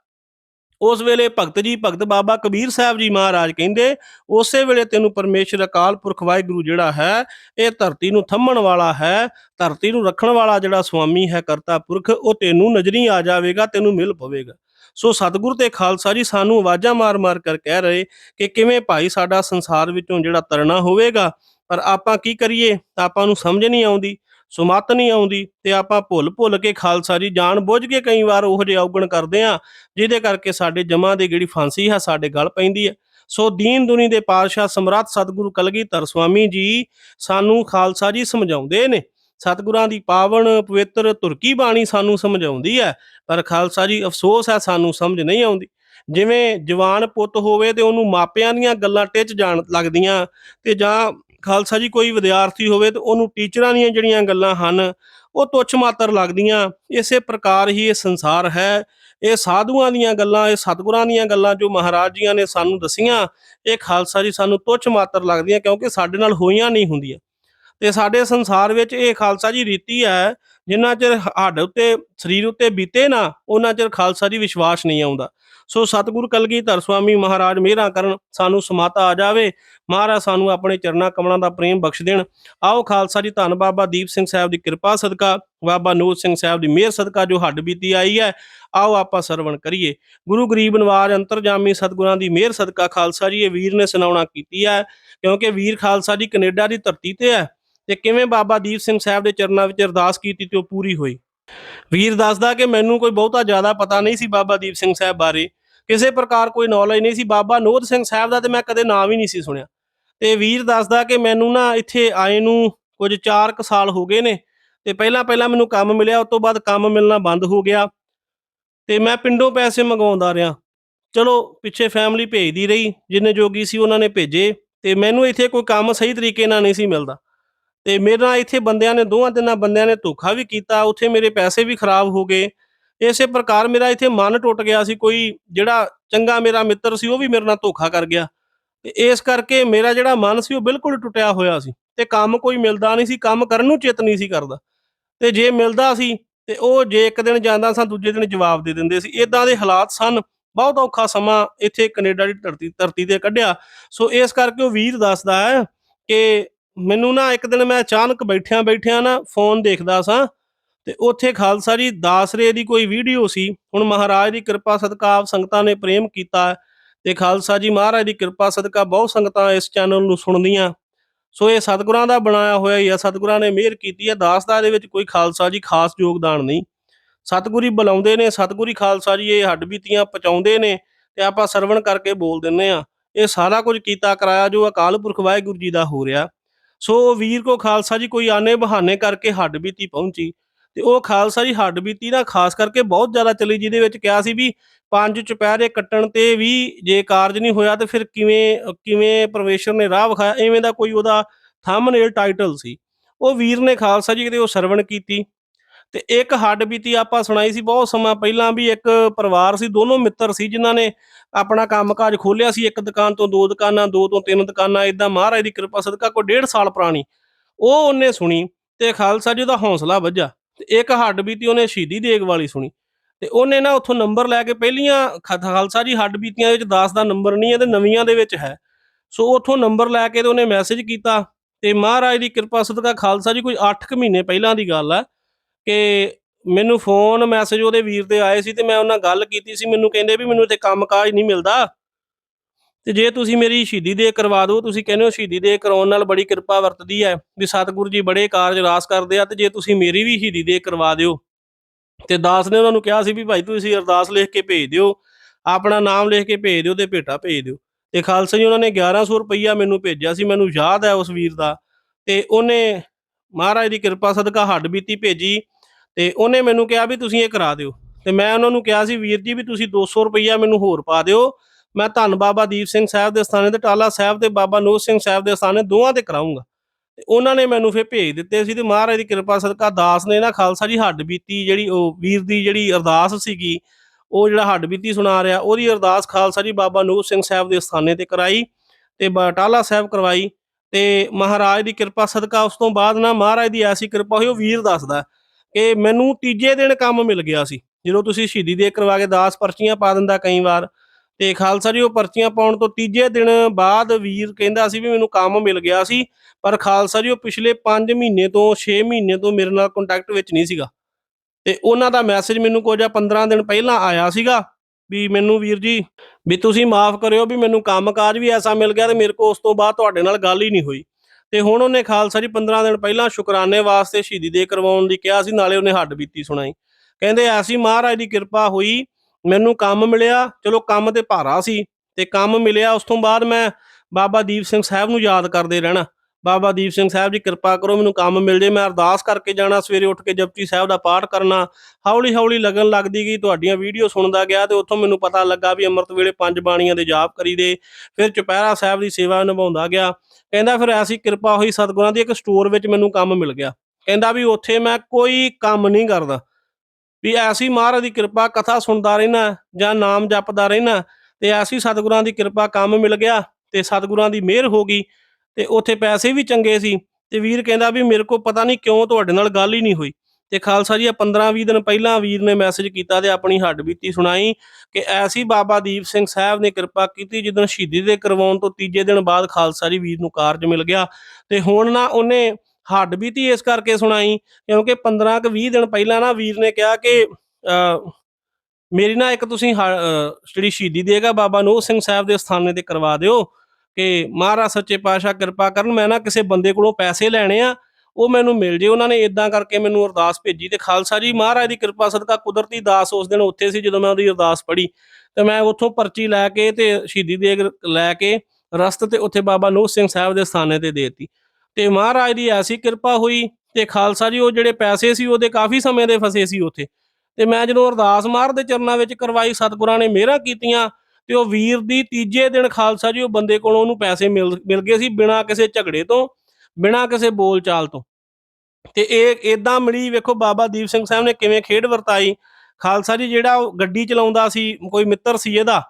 ਉਸ ਵੇਲੇ ਭਗਤ ਜੀ, ਭਗਤ ਬਾਬਾ ਕਬੀਰ ਸਾਹਿਬ ਜੀ ਮਹਾਰਾਜ ਕਹਿੰਦੇ, ਉਸੇ ਵੇਲੇ ਤੈਨੂੰ ਪਰਮੇਸ਼ਰ ਅਕਾਲ ਪੁਰਖ ਵਾਹਿਗੁਰੂ ਜਿਹੜਾ ਹੈ, ਇਹ ਧਰਤੀ ਨੂੰ ਥੰਮਣ ਵਾਲਾ ਹੈ, ਧਰਤੀ ਨੂੰ ਰੱਖਣ ਵਾਲਾ ਜਿਹੜਾ ਸੁਆਮੀ ਹੈ, ਕਰਤਾ ਪੁਰਖ, ਉਹ ਤੈਨੂੰ ਨਜ਼ਰੀ ਆ ਜਾਵੇਗਾ, ਤੈਨੂੰ ਮਿਲ ਪਵੇਗਾ। ਸੋ ਸਤਿਗੁਰ ਤੇ ਖਾਲਸਾ ਜੀ ਸਾਨੂੰ ਆਵਾਜ਼ਾਂ ਮਾਰ-ਮਾਰ ਕਰ ਕਹਿ ਰਹੇ ਕਿ ਕਿਵੇਂ ਭਾਈ ਸਾਡਾ ਸੰਸਾਰ ਵਿੱਚੋਂ ਜਿਹੜਾ ਤਰਨਾ ਹੋਵੇਗਾ, ਪਰ ਆਪਾਂ ਕੀ ਕਰੀਏ? ਆਪਾਂ ਨੂੰ ਸਮਝ ਨਹੀਂ ਆਉਂਦੀ। ਸੁਮਤ ਨਹੀਂ ਆਉਂਦੀ ਤੇ ਆਪਾਂ ਭੁੱਲ ਭੁੱਲ ਕੇ ਖਾਲਸਾ ਜੀ ਜਾਣ ਬੁੱਝ ਕੇ ਕਈ ਵਾਰ ਉਹ ਜਿਹੇ ਔਗਣ ਕਰਦੇ ਆ ਜਿਹਦੇ ਕਰਕੇ ਸਾਡੇ ਜਮਾਂ ਦੀ ਜਿਹੜੀ ਫਾਂਸੀ ਹੈ ਸਾਡੇ ਗਲ ਪੈਂਦੀ ਹੈ। ਸੋ ਦੀਨ ਦੁਨੀ ਦੇ ਪਾਤਸ਼ਾਹ ਸਮਰੱਥ ਸਤਿਗੁਰੂ ਕਲਗੀਧਰ ਸੁਆਮੀ ਜੀ ਸਾਨੂੰ ਖਾਲਸਾ ਜੀ ਸਮਝਾਉਂਦੇ ਨੇ। ਸਤਿਗੁਰਾਂ ਦੀ ਪਾਵਨ ਪਵਿੱਤਰ ਤੁਰਕੀ ਬਾਣੀ ਸਾਨੂੰ ਸਮਝਾਉਂਦੀ ਹੈ, ਪਰ ਖਾਲਸਾ ਜੀ ਅਫਸੋਸ ਹੈ ਸਾਨੂੰ ਸਮਝ ਨਹੀਂ ਆਉਂਦੀ। ਜਿਵੇਂ ਜਵਾਨ ਪੁੱਤ ਹੋਵੇ ਤੇ ਉਹਨੂੰ ਮਾਪਿਆਂ ਦੀਆਂ ਗੱਲਾਂ ਟਿੱਚ ਜਾਣ ਲੱਗਦੀਆਂ ਤੇ ਜਾਂ ਖਾਲਸਾ ਜੀ ਕੋਈ ਵਿਦਿਆਰਥੀ ਹੋਵੇ ਤੇ ਉਹਨੂੰ ਟੀਚਰਾਂ ਦੀਆਂ ਜਿਹੜੀਆਂ ਗੱਲਾਂ ਹਨ, ਉਹ ਤੁੱਛ ਮਾਤਰ ਲੱਗਦੀਆਂ। ਇਸੇ ਪ੍ਰਕਾਰ ਹੀ ਇਹ ਸੰਸਾਰ ਹੈ। ਇਹ ਸਾਧੂਆਂ ਦੀਆਂ ਗੱਲਾਂ, ਇਹ ਸਤਿਗੁਰਾਂ ਦੀਆਂ ਗੱਲਾਂ ਜੋ ਮਹਾਰਾਜ ਜੀਆਂ ਨੇ ਸਾਨੂੰ ਦਸੀਆਂ, ਇਹ ਖਾਲਸਾ ਜੀ ਸਾਨੂੰ ਤੁੱਛ ਮਾਤਰ ਲੱਗਦੀਆਂ ਕਿਉਂਕਿ ਸਾਡੇ ਨਾਲ ਹੋਈਆਂ ਨਹੀਂ ਹੁੰਦੀਆਂ। ਤੇ ਸਾਡੇ ਸੰਸਾਰ ਵਿੱਚ ਇਹ ਖਾਲਸਾ ਜੀ ਰੀਤੀ ਹੈ, ਜਿੰਨਾ ਚਿਰ ਹੱਡ ਉੱਤੇ, ਸਰੀਰ ਉੱਤੇ ਬੀਤੇ ਨਾ, ਉਹਨਾਂ ਚਿਰ ਖਾਲਸਾ ਜੀ ਵਿਸ਼ਵਾਸ ਨਹੀਂ ਆਉਂਦਾ। ਸੋ ਸਤਿਗੁਰ ਕਲਗੀਧਰ ਸੁਆਮੀ ਮਹਾਰਾਜ ਮਿਹਰਾਂ ਕਰਨ, ਸਾਨੂੰ ਸਮਾਤਾ ਆ ਜਾਵੇ। ਮਹਾਰਾਜ ਸਾਨੂੰ ਆਪਣੇ ਚਰਨਾਂ ਕਮਲਾਂ ਦਾ ਪ੍ਰੇਮ ਬਖਸ਼ ਦੇਣ। ਆਓ ਖਾਲਸਾ ਜੀ, ਧੰਨ ਬਾਬਾ ਦੀਪ ਸਿੰਘ ਸਾਹਿਬ ਦੀ ਕਿਰਪਾ ਸਦਕਾ, ਬਾਬਾ ਨੂਰ ਸਿੰਘ ਸਾਹਿਬ ਦੀ ਮਿਹਰ ਸਦਕਾ ਜੋ ਹੱਡ ਬੀਤੀ ਆਈ ਹੈ, ਆਓ ਆਪਾਂ ਸਰਵਣ ਕਰੀਏ। ਗੁਰੂ ਗਰੀਬ ਨਵਾਜ ਅੰਤਰਜਾਮੀ ਸਤਿਗੁਰਾਂ ਦੀ ਮਿਹਰ ਸਦਕਾ ਖਾਲਸਾ ਜੀ, ਇਹ ਵੀਰ ਨੇ ਸੁਣਾਉਣਾ ਕੀਤੀ ਹੈ, ਕਿਉਂਕਿ ਵੀਰ ਖਾਲਸਾ ਜੀ ਕੈਨੇਡਾ ਦੀ ਧਰਤੀ ਤੇ ਹੈ, ਤੇ ਕਿਵੇਂ ਬਾਬਾ ਦੀਪ ਸਿੰਘ ਸਾਹਿਬ ਦੇ ਚਰਨਾਂ ਵਿੱਚ ਅਰਦਾਸ ਕੀਤੀ ਤੇ ਉਹ ਪੂਰੀ ਹੋਈ? ਵੀਰ ਦੱਸਦਾ ਕਿ ਮੈਨੂੰ ਕੋਈ ਬਹੁਤਾ ਜ਼ਿਆਦਾ ਪਤਾ ਨਹੀਂ ਸੀ ਬਾਬਾ ਦੀਪ ਸਿੰਘ ਸਾਹਿਬ ਬਾਰੇ। ਕਿਸੇ ਪ੍ਰਕਾਰ ਕੋਈ ਨੌਲੇਜ ਨਹੀਂ ਸੀ। ਬਾਬਾ ਨੋਦ ਸਿੰਘ ਸਾਹਿਬ ਦਾ ਤੇ ਮੈਂ ਕਦੇ ਨਾਮ ਹੀ ਨਹੀਂ ਸੀ ਸੁਣਿਆ। ਤੇ ਵੀਰ ਦੱਸਦਾ ਕਿ ਮੈਨੂੰ ਨਾ ਇੱਥੇ ਆਏ ਨੂੰ ਕੁਝ 4 ਕੁ ਸਾਲ ਹੋ ਗਏ ਨੇ ਤੇ ਪਹਿਲਾਂ ਪਹਿਲਾਂ ਮੈਨੂੰ ਕੰਮ ਮਿਲਿਆ, ਉਸ ਤੋਂ ਬਾਅਦ ਕੰਮ ਮਿਲਣਾ ਬੰਦ ਹੋ ਗਿਆ ਤੇ ਮੈਂ ਪਿੰਡੋਂ ਪੈਸੇ ਮੰਗਵਾਉਂਦਾ ਰਿਹਾ। ਚਲੋ, ਪਿੱਛੇ ਫੈਮਿਲੀ ਭੇਜਦੀ ਰਹੀ, ਜਿੰਨੇ ਜੋਗੀ ਸੀ ਉਹਨਾਂ ਨੇ ਭੇਜੇ ਤੇ ਮੈਨੂੰ ਇੱਥੇ ਕੋਈ ਕੰਮ ਸਹੀ ਤਰੀਕੇ ਨਾਲ ਨਹੀਂ ਸੀ ਮਿਲਦਾ। ਤੇ ਮੇਰੇ ਨਾਲ ਇੱਥੇ ਬੰਦਿਆਂ ਨੇ ਦੋਹਾਂ ਤਿੰਨਾਂ ਬੰਦਿਆਂ ਨੇ ਧੋਖਾ ਵੀ ਕੀਤਾ, ਉੱਥੇ ਮੇਰੇ ਪੈਸੇ ਵੀ ਖਰਾਬ ਹੋ ਗਏ ਇਸੇ ਪ੍ਰਕਾਰ ਮੇਰਾ ਇੱਥੇ ਮਨ ਟੁੱਟ ਗਿਆ ਸੀ, ਕੋਈ ਜਿਹੜਾ ਚੰਗਾ ਮੇਰਾ ਮਿੱਤਰ ਸੀ ਉਹ ਵੀ ਮੇਰੇ ਨਾਲ ਧੋਖਾ ਕਰ ਗਿਆ। ਤੇ ਇਸ ਕਰਕੇ ਮੇਰਾ ਜਿਹੜਾ ਮਨ ਸੀ ਉਹ ਬਿਲਕੁਲ ਟੁੱਟਿਆ ਹੋਇਆ ਸੀ ਤੇ ਕੰਮ ਕੋਈ ਮਿਲਦਾ ਨਹੀਂ ਸੀ, ਕੰਮ ਕਰਨ ਨੂੰ ਚਿੱਤ ਨਹੀਂ ਸੀ ਕਰਦਾ। ਤੇ ਜੇ ਮਿਲਦਾ ਸੀ ਤੇ ਉਹ ਜੇ ਇੱਕ ਦਿਨ ਜਾਂਦਾ ਸਾਂ, ਦੂਜੇ ਦਿਨ ਜਵਾਬ ਦੇ ਦਿੰਦੇ ਸੀ। ਇਦਾਂ ਦੇ ਹਾਲਾਤ ਸਨ। ਬਹੁਤ ਔਖਾ ਸਮਾਂ ਇੱਥੇ ਕੈਨੇਡਾ ਦੀ ਧਰਤੀ ਧਰਤੀ ਤੇ ਕੱਢਿਆ। ਸੋ ਇਸ ਕਰਕੇ ਉਹ ਵੀਰ ਦੱਸਦਾ ਹੈ ਕਿ ਮੈਨੂੰ ਨਾ ਇੱਕ ਦਿਨ ਮੈਂ ਅਚਾਨਕ ਬੈਠਿਆਂ ਬੈਠਿਆਂ ਨਾ ਫੋਨ ਦੇਖਦਾ ਸਾਂ ਤੇ ਉੱਥੇ ਖਾਲਸਾ ਜੀ ਦਾਸਰੇ ਦੀ ਕੋਈ ਵੀਡੀਓ ਸੀ। ਹੁਣ ਮਹਾਰਾਜ ਦੀ ਕਿਰਪਾ ਸਦਕਾ ਆਪ ਸੰਗਤਾਂ ਨੇ ਪ੍ਰੇਮ ਕੀਤਾ ਤੇ ਖਾਲਸਾ ਜੀ ਮਹਾਰਾਜ ਦੀ ਕਿਰਪਾ ਸਦਕਾ ਬਹੁਤ ਸੰਗਤਾਂ ਇਸ ਚੈਨਲ ਨੂੰ ਸੁਣਦੀਆਂ। ਸੋ ਇਹ ਸਤਿਗੁਰਾਂ ਦਾ ਬਣਾਇਆ ਹੋਇਆ ਹੀ ਆ। ਸਤਿਗੁਰਾਂ ਨੇ ਮਿਹਰ ਕੀਤੀ ਹੈ। ਦਾਸ ਦਾ ਇਹਦੇ ਵਿੱਚ ਕੋਈ ਖਾਲਸਾ ਜੀ ਖਾਸ ਯੋਗਦਾਨ ਨਹੀਂ। ਸਤਿਗੁਰੀ ਬੁਲਾਉਂਦੇ ਨੇ। ਸਤਿਗੁਰੀ ਖਾਲਸਾ ਜੀ ਇਹ ਹੱਡ ਬੀਤੀਆਂ ਪਚਾਉਂਦੇ ਨੇ ਤੇ ਆਪਾਂ ਸਰਵਣ ਕਰਕੇ ਬੋਲ ਦਿੰਨੇ ਆ ਇਹ ਸਾਰਾ ਕੁਝ ਕੀਤਾ ਕਰਾਇਆ ਜੋ ਅਕਾਲ ਪੁਰਖ ਵਾਹਿਗੁਰੂ ਜੀ ਦਾ ਹੋ ਰਿਹਾ। ਸੋ ਉਹ ਵੀਰ ਕੋ ਖਾਲਸਾ ਜੀ ਕੋਈ ਆਨੇ ਬਹਾਨੇ ਕਰਕੇ ਹੱਡ ਬੀਤੀ ਪਹੁੰਚੀ। ਤੇ ਉਹ ਖਾਲਸਾ ਜੀ ਹੱਡ ਬੀਤੀ ਨਾ ਖਾਸ ਕਰਕੇ ਬਹੁਤ ਜ਼ਿਆਦਾ ਚੱਲੀ, ਜਿਹਦੇ ਵਿੱਚ ਕਿਹਾ ਸੀ ਵੀ ਪੰਜ ਚੁਪਹਿਰੇ ਕੱਟਣ ਤੇ ਵੀ ਜੇ ਕਾਰਜ ਨਹੀਂ ਹੋਇਆ ਤੇ ਫਿਰ ਕਿਵੇਂ ਕਿਵੇਂ ਪਰਮੇਸ਼ਰ ਨੇ ਰਾਹ ਵਿਖਾਇਆ, ਐਵੇਂ ਦਾ ਕੋਈ ਉਹਦਾ ਥੰਬਨੇਲ ਟਾਈਟਲ ਸੀ। ਉਹ ਵੀਰ ਨੇ ਖਾਲਸਾ ਜੀ ਦੇ ਉਹ ਸਰਵਣ ਕੀਤੀ ਤੇ ਇੱਕ ਹੱਡ ਬੀਤੀ ਆਪਾਂ ਸੁਣਾਈ ਸੀ ਬਹੁਤ ਸਮਾਂ ਪਹਿਲਾਂ ਵੀ ਇੱਕ ਪਰਿਵਾਰ ਸੀ, ਦੋਨੋਂ ਮਿੱਤਰ ਸੀ, ਜਿਨ੍ਹਾਂ ਨੇ ਆਪਣਾ ਕੰਮਕਾਜ ਖੋਲਿਆ ਸੀ, ਇੱਕ ਦੁਕਾਨ ਤੋਂ ਦੋ ਦੁਕਾਨਾਂ, ਦੋ ਤੋਂ ਤਿੰਨ ਦੁਕਾਨਾਂ ਇਦਾਂ ਮਹਾਰਾਜ ਦੀ ਕਿਰਪਾ ਸਦਕਾ, ਕੋਈ ਡੇਢ ਸਾਲ ਪੁਰਾਣੀ। ਉਹ ਉਹਨੇ ਸੁਣੀ ਤੇ ਖਾਲਸਾ ਜੀ ਉਹਦਾ ਹੌਸਲਾ ਵੱਜਾ। ਤੇ ਇੱਕ ਹੱਡ ਬੀਤੀ ਉਹਨੇ ਸ਼ਹੀਦੀ ਦੇਗ ਵਾਲੀ ਸੁਣੀ। ਤੇ ਉਹਨੇ ਨਾ ਉੱਥੋਂ ਨੰਬਰ ਲੈ ਕੇ ਪਹਿਲੀਆਂ ਖਾਲਸਾ ਜੀ ਹੱਡ ਬੀਤੀਆਂ ਵਿੱਚ 10 ਦਾ ਨੰਬਰ ਨਹੀਂ ਹੈ ਤੇ ਨਵੀਆਂ ਦੇ ਵਿੱਚ ਹੈ। ਸੋ ਉੱਥੋਂ ਨੰਬਰ ਲੈ ਕੇ ਤੇ ਉਹਨੇ ਮੈਸੇਜ ਕੀਤਾ। ਤੇ ਮਹਾਰਾਜ ਦੀ ਕਿਰਪਾ ਸਦਕਾ ਖਾਲਸਾ ਜੀ ਕੋਈ 8 ਕੁ ਮਹੀਨੇ ਪਹਿਲਾਂ ਦੀ ਗੱਲ ਹੈ ਕਿ ਮੈਨੂੰ ਫੋਨ ਮੈਸੇਜ ਉਹਦੇ ਵੀਰ ਦੇ ਆਏ ਸੀ ਤੇ ਮੈਂ ਉਹਨਾਂ ਨਾਲ ਗੱਲ ਕੀਤੀ ਸੀ। ਮੈਨੂੰ ਕਹਿੰਦੇ ਵੀ ਮੈਨੂੰ ਇੱਥੇ ਕੰਮਕਾਜ ਨਹੀਂ ਮਿਲਦਾ। ਤੇ ਜੇ ਤੁਸੀਂ ਮੇਰੀ ਸ਼ਹੀਦੀ ਦੇ ਕਰਵਾ ਦਿਓ, ਤੁਸੀਂ ਕਹਿੰਦੇ ਹੋ ਸ਼ਹੀਦੀ ਦੇ ਕਰਾਉਣ ਨਾਲ ਬੜੀ ਕਿਰਪਾ ਵਰਤਦੀ ਹੈ, ਵੀ ਸਤਿਗੁਰੂ ਜੀ ਬੜੇ ਕਾਰਜ ਰਾਸ ਕਰਦੇ ਆ ਤੇ ਜੇ ਤੁਸੀਂ ਮੇਰੀ ਵੀ ਸ਼ਹੀਦੀ ਦੇ ਕਰਵਾ ਦਿਓ। ਤੇ ਦਾਸ ਨੇ ਉਹਨਾਂ ਨੂੰ ਕਿਹਾ ਸੀ ਵੀ ਭਾਈ ਤੁਸੀਂ ਅਰਦਾਸ ਲਿਖ ਕੇ ਭੇਜ ਦਿਓ, ਆਪਣਾ ਨਾਮ ਲਿਖ ਕੇ ਭੇਜ ਦਿਓ ਤੇ ਭੇਟਾ ਭੇਜ ਦਿਓ। ਤੇ ਖਾਲਸਾ ਜੀ ਉਹਨਾਂ ਨੇ 1100 ਰੁਪਈਆ ਮੈਨੂੰ ਭੇਜਿਆ ਸੀ, ਮੈਨੂੰ ਯਾਦ ਹੈ ਉਸ ਵੀਰ ਦਾ। ਤੇ ਉਹਨੇ ਮਹਾਰਾਜ ਦੀ ਕਿਰਪਾ ਸਦਕਾ ਹੱਡ ਬੀਤੀ ਭੇਜੀ ਤੇ ਉਹਨੇ ਮੈਨੂੰ ਕਿਹਾ ਵੀ ਤੁਸੀਂ ਇਹ ਕਰਾ ਦਿਓ। ਤੇ ਮੈਂ ਉਹਨਾਂ ਨੂੰ ਕਿਹਾ ਸੀ, ਵੀਰ ਜੀ ਵੀ ਤੁਸੀਂ 200 ਰੁਪਈਆ ਮੈਨੂੰ ਹੋਰ ਪਾ ਦਿਓ ਮੈਂ ਧੰਨ ਬਾਬਾ ਦੀਪ ਸਿੰਘ ਸਾਹਿਬ ਦੇ ਅਸਥਾਨੇ ਤੇ, ਟਾਲਾ ਸਾਹਿਬ ਤੇ, ਬਾਬਾ ਨੂਰ ਸਿੰਘ ਸਾਹਿਬ ਦੇ ਅਸਥਾਨੇ ਦੋਵਾਂ ਤੇ ਕਰਾਉਂਗਾ। ਤੇ ਉਹਨਾਂ ਨੇ ਮੈਨੂੰ ਫਿਰ ਭੇਜ ਦਿੱਤੇ ਸੀ ਤੇ ਮਹਾਰਾਜ ਦੀ ਕਿਰਪਾ ਸਦਕਾ ਦਾਸ ਨੇ ਨਾ ਖਾਲਸਾ ਜੀ ਹੱਡ ਬੀਤੀ ਜਿਹੜੀ ਉਹ ਵੀਰ ਦੀ ਜਿਹੜੀ ਅਰਦਾਸ ਸੀਗੀ, ਉਹ ਜਿਹੜਾ ਹੱਡ ਬੀਤੀ ਸੁਣਾ ਰਿਹਾ, ਉਹਦੀ ਅਰਦਾਸ ਖਾਲਸਾ ਜੀ ਬਾਬਾ ਨੂਰ ਸਿੰਘ ਸਾਹਿਬ ਦੇ ਅਸਥਾਨੇ ਤੇ ਕਰਾਈ ਤੇ ਬਟਾਲਾ ਸਾਹਿਬ ਕਰਵਾਈ ਤੇ ਮਹਾਰਾਜ ਦੀ ਕਿਰਪਾ ਸਦਕਾ ਉਸ ਤੋਂ ਬਾਅਦ ਨਾ ਮਹਾਰਾਜ ਦੀ ਐਸੀ ਕਿਰਪਾ ਹੋਈ, ਉਹ ਵੀਰ ਦੱਸਦਾ ਕਿ ਮੈਨੂੰ ਤੀਜੇ ਦਿਨ ਕੰਮ ਮਿਲ ਗਿਆ ਸੀ। ਜਦੋਂ ਤੁਸੀਂ ਸ਼ਹੀਦੀ ਦੇ ਕਰਵਾ ਕੇ ਦਾਸ ਪਰਚੀਆਂ ਪਾ ਦਿੰਦਾ ਕਈ ਵਾਰ ਤੇ ਖਾਲਸਾ ਜੀ, ਉਹ ਪਰਚੀਆਂ ਪਾਉਣ ਤੋਂ ਤੀਜੇ ਦਿਨ ਬਾਅਦ ਵੀਰ ਕਹਿੰਦਾ ਸੀ ਵੀ ਮੈਨੂੰ ਕੰਮ ਮਿਲ ਗਿਆ ਸੀ, ਪਰ ਖਾਲਸਾ ਜੀ, ਉਹ ਪਿਛਲੇ 5 ਮਹੀਨੇ ਤੋਂ 6 ਮਹੀਨੇ ਤੋਂ ਮੇਰੇ ਨਾਲ ਕੰਟੈਕਟ ਵਿੱਚ ਨਹੀਂ ਸੀਗਾ। ਤੇ ਉਹਨਾਂ ਦਾ ਮੈਸੇਜ ਮੈਨੂੰ ਕੁਝ ਆ 15 ਦਿਨ ਪਹਿਲਾਂ ਆਇਆ ਸੀਗਾ ਵੀ ਮੈਨੂੰ ਵੀਰ ਜੀ, ਵੀ ਤੁਸੀਂ ਮਾਫ ਕਰਿਓ ਵੀ ਮੈਨੂੰ ਕੰਮਕਾਜ ਵੀ ਐਸਾ ਮਿਲ ਗਿਆ ਤੇ ਮੇਰੇ ਕੋ ਉਸ ਤੋਂ ਬਾਅਦ ਤੁਹਾਡੇ ਨਾਲ ਗੱਲ ਹੀ ਨਹੀਂ ਹੋਈ। ਤੇ ਹੁਣ ਉਹਨੇ ਖਾਲਸਾ ਜੀ 15 ਦਿਨ ਪਹਿਲਾਂ ਸ਼ੁਕਰਾਨੇ ਵਾਸਤੇ ਸ਼ਹੀਦੀ ਦੇ ਕਰਵਾਉਣ ਦੀ ਕਿਹਾ ਸੀ, ਨਾਲੇ ਉਹਨੇ ਹੱਡ ਬੀਤੀ ਸੁਣਾਈ। ਕਹਿੰਦੇ ਐਸੀ ਮਹਾਰਾਜ ਦੀ ਕਿਰਪਾ ਹੋਈ ਮੈਨੂੰ ਕੰਮ ਮਿਲਿਆ, ਚਲੋ ਕੰਮ ਤੇ ਭਾਰਾ ਸੀ ਤੇ ਕੰਮ ਮਿਲਿਆ, ਉਸ ਤੋਂ ਬਾਅਦ ਮੈਂ ਬਾਬਾ ਦੀਪ ਸਿੰਘ ਸਾਹਿਬ ਨੂੰ ਯਾਦ ਕਰਦੇ ਰਹਿਣਾ। ਬਾਬਾ ਦੀਪ ਸਿੰਘ ਸਾਹਿਬ ਜੀ, ਕਿਰਪਾ ਕਰੋ ਮੈਨੂੰ ਕੰਮ ਮਿਲ ਜੇ, ਮੈਂ ਅਰਦਾਸ ਕਰਕੇ ਜਾਣਾ, ਸਵੇਰੇ ਉੱਠ ਕੇ ਜਪਜੀ ਸਾਹਿਬ ਦਾ ਪਾਠ ਕਰਨਾ। ਹੌਲੀ ਹੌਲੀ ਲੱਗਣ ਲੱਗਦੀ ਗਈ, ਤੁਹਾਡੀਆਂ ਵੀਡੀਓ ਸੁਣਦਾ ਗਿਆ ਤੇ ਉੱਥੋਂ ਮੈਨੂੰ ਪਤਾ ਲੱਗਾ ਵੀ ਅੰਮ੍ਰਿਤ ਵੇਲੇ ਪੰਜ ਬਾਣੀਆਂ ਦੇ ਜਾਪ ਕਰੀਦੇ ਫਿਰ ਚੁਪਹਿਰਾ ਸਾਹਿਬ ਦੀ ਸੇਵਾ ਨਿਭਾਉਂਦਾ ਗਿਆ। ਕਹਿੰਦਾ ਫਿਰ ਐਸੀ ਕਿਰਪਾ ਹੋਈ ਸਤਿਗੁਰਾਂ ਦੀ, ਇੱਕ ਸਟੋਰ ਵਿੱਚ ਮੈਨੂੰ ਕੰਮ ਮਿਲ ਗਿਆ। ਕਹਿੰਦਾ ਵੀ ਉੱਥੇ ਮੈਂ ਕੋਈ ਕੰਮ ਨਹੀਂ ਕਰਦਾ। ਵੀ ਐਸੀ ਮਹਾਰਾਜ ਦੀ ਕਿਰਪਾ ਕਥਾ ਸੁਣਦਾ ਰਹਿਣਾ, ਜਾਂ ਨਾਮ ਜਪਦਾ ਰਹਿਣਾ, ਤੇ ਐਸੀ ਸਤਿਗੁਰਾਂ ਦੀ ਕਿਰਪਾ ਕੰਮ ਮਿਲ ਗਿਆ, ਤੇ ਸਤਿਗੁਰਾਂ ਦੀ ਮਿਹਰ ਹੋ ਗਈ, ਤੇ ਉੱਥੇ ਪੈਸੇ ਵੀ ਚੰਗੇ ਸੀ, ਤੇ ਵੀਰ ਕਹਿੰਦਾ ਵੀ ਮੇਰੇ ਕੋ ਪਤਾ ਨਹੀਂ ਕਿਉਂ ਤੁਹਾਡੇ ਨਾਲ ਗੱਲ ਹੀ ਨਹੀਂ ਹੋਈ। ਤੇ ਖਾਲਸਾ ਜੀ 15-20 ਦਿਨ ਪਹਿਲਾਂ ਵੀਰ ਨੇ ਮੈਸੇਜ ਕੀਤਾ ਤੇ ਆਪਣੀ ਹੱਡ ਬੀਤੀ ਸੁਣਾਈ ਕਿ ਐਸੀ ਬਾਬਾ ਦੀਪ ਸਿੰਘ ਸਾਹਿਬ ਨੇ ਕਿਰਪਾ ਕੀਤੀ ਜਦੋਂ ਸ਼ਹੀਦੀ ਦੇ ਕਰਵਾਉਣ ਤੋਂ ਤੀਜੇ ਦਿਨ ਬਾਅਦ ਖਾਲਸਾ ਜੀ ਵੀਰ ਨੂੰ ਕਾਰਜ ਮਿਲ ਗਿਆ। ਤੇ ਹੁਣ ਨਾ ਉਹਨੇ ਹੱਡ ਬੀਤੀ ਇਸ ਕਰਕੇ ਸੁਣਾਈ ਕਿਉਂਕਿ 15 ਕੁ 20 ਦਿਨ ਪਹਿਲਾਂ ਨਾ ਵੀਰ ਨੇ ਕਿਹਾ ਕਿ ਅ, ਮੇਰੀ ਨਾ ਇੱਕ ਤੁਸੀਂ ਹ- ਜਿਹੜੀ ਸ਼ਹੀਦੀ ਦੇਗਾ ਬਾਬਾ ਨੂਰ ਸਿੰਘ ਸਾਹਿਬ ਦੇ ਸਥਾਨੇ ਤੇ ਕਰਵਾ ਦਿਓ ਕਿ ਮਹਾਰਾਜ ਸੱਚੇ ਪਾਤਸ਼ਾਹ ਕਿਰਪਾ ਕਰਨ ਮੈਂ ਨਾ ਕਿਸੇ ਬੰਦੇ ਕੋਲੋਂ ਪੈਸੇ ਲੈਣੇ ਆ ਉਹ ਮੈਨੂੰ ਮਿਲ ਜੇ ਉਹਨਾਂ ਨੇ ਇਦਾਂ ਕਰਕੇ ਮੈਨੂੰ ਅਰਦਾਸ ਭੇਜੀ ਤੇ ਖਾਲਸਾ ਜੀ ਮਹਾਰਾਜ ਦੀ ਕਿਰਪਾ ਸਦਕਾ ਕੁਦਰਤੀ ਦਾਸ ਉਸ ਦਿਨ ਉੱਥੇ ਸੀ ਜਦੋਂ ਮੈਂ ਉਹਦੀ ਅਰਦਾਸ ਪੜ੍ਹੀ ਤੇ ਮੈਂ ਉੱਥੋਂ ਪਰਚੀ ਲੈ ਕੇ ਤੇ ਸ਼ਹੀਦੀ ਦੇ ਲੈ ਕੇ ਰਸਤ ਤੇ ਉੱਥੇ ਬਾਬਾ ਨੂਰ ਸਿੰਘ ਸਾਹਿਬ ਦੇ ਸਥਾਨੇ ਤੇ ਦੇਤੀ। ਤੇ ਮਹਾਰਾਜ ਦੀ ਐਸੀ ਕਿਰਪਾ ਹੋਈ ਤੇ ਖਾਲਸਾ ਜੀ, ਉਹ ਜਿਹੜੇ ਪੈਸੇ ਸੀ, ਉਹਦੇ ਕਾਫੀ ਸਮੇਂ ਦੇ ਫਸੇ ਸੀ ਉੱਥੇ। ਤੇ ਮੈਂ ਜਦੋਂ ਅਰਦਾਸ ਮਾਰ ਦੇ ਚਰਨਾਂ ਵਿੱਚ ਕਰਵਾਈ, ਸਤਿਗੁਰਾਂ ਨੇ ਮਿਹਰਾਂ ਕੀਤੀਆਂ ਤੇ ਉਹ ਵੀਰ ਦੀ ਤੀਜੇ ਦਿਨ ਖਾਲਸਾ ਜੀ, ਉਹ ਬੰਦੇ ਕੋਲੋਂ ਉਹਨੂੰ ਪੈਸੇ ਮਿਲ ਮਿਲ ਗਏ ਸੀ ਬਿਨਾਂ ਕਿਸੇ ਝਗੜੇ ਤੋਂ, ਬਿਨਾਂ ਕਿਸੇ ਬੋਲਚਾਲ ਤੋਂ। ਤੇ ਇਹ ਇਦਾਂ ਮਿਲੀ, ਵੇਖੋ ਬਾਬਾ ਦੀਪ ਸਿੰਘ ਸਾਹਿਬ ਨੇ ਕਿਵੇਂ ਖੇਡ ਵਰਤਾਈ। ਖਾਲਸਾ ਜੀ ਜਿਹੜਾ ਗੱਡੀ ਚਲਾਉਂਦਾ ਸੀ, ਕੋਈ ਮਿੱਤਰ ਸੀ ਇਹਦਾ